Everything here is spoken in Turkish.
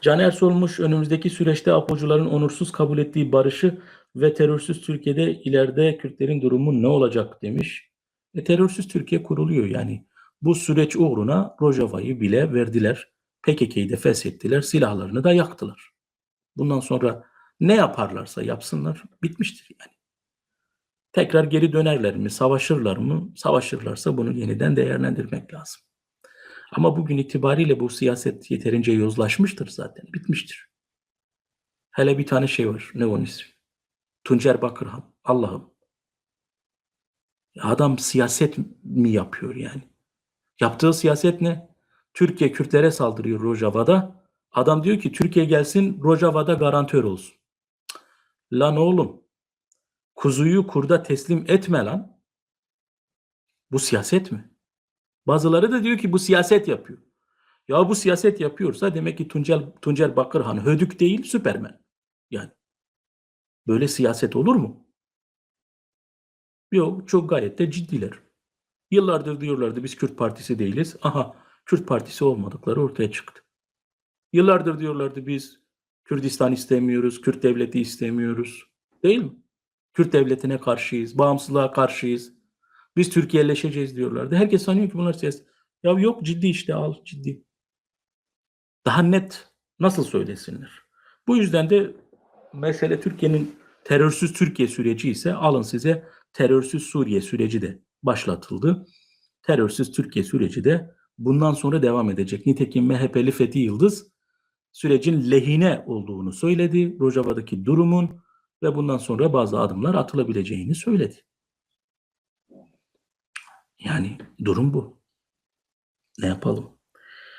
Caner Solmuş önümüzdeki süreçte Apocuların onursuz kabul ettiği barışı ve terörsüz Türkiye'de ileride Kürtlerin durumu ne olacak demiş. E, terörsüz Türkiye kuruluyor yani. Bu süreç uğruna Rojava'yı bile verdiler. PKK'yı da feshettiler. Silahlarını da yaktılar. Bundan sonra ne yaparlarsa yapsınlar bitmiştir yani. Tekrar geri dönerler mi? Savaşırlar mı? Savaşırlarsa bunu yeniden değerlendirmek lazım. Ama bugün itibariyle bu siyaset yeterince yozlaşmıştır zaten. Bitmiştir. Hele bir tane şey var. Ne onun ismi? Tuncer Bakırhan. Allah'ım. Adam siyaset mi yapıyor yani? Yaptığı siyaset ne? Türkiye Kürtlere saldırıyor Rojava'da. Adam diyor ki Türkiye gelsin Rojava'da garantör olsun. Lan oğlum kuzuyu kurda teslim etme lan. Bu siyaset mi? Bazıları da diyor ki bu siyaset yapıyor. Ya bu siyaset yapıyorsa demek ki Tuncel, Tuncer Bakırhan hödük değil Süpermen. Yani böyle siyaset olur mu? Yok çok gayet de ciddiler. Yıllardır diyorlardı biz Kürt Partisi değiliz. Aha Kürt Partisi olmadıkları ortaya çıktı. Yıllardır diyorlardı biz Kürdistan istemiyoruz, Kürt devleti istemiyoruz. Değil mi? Kürt devletine karşıyız, bağımsızlığa karşıyız. Biz Türkiye'leşeceğiz diyorlardı. Herkes sanıyor ki bunlar siyaset. Ya yok ciddi işte al ciddi. Daha net nasıl söylesinler? Bu yüzden de mesele Türkiye'nin terörsüz Türkiye süreci ise alın size terörsüz Suriye süreci de başlatıldı. Terörsüz Türkiye süreci de bundan sonra devam edecek. Nitekim MHP'li Fethi Yıldız sürecin lehine olduğunu söyledi. Rojava'daki durumun ve bundan sonra bazı adımlar atılabileceğini söyledi. Yani durum bu. Ne yapalım?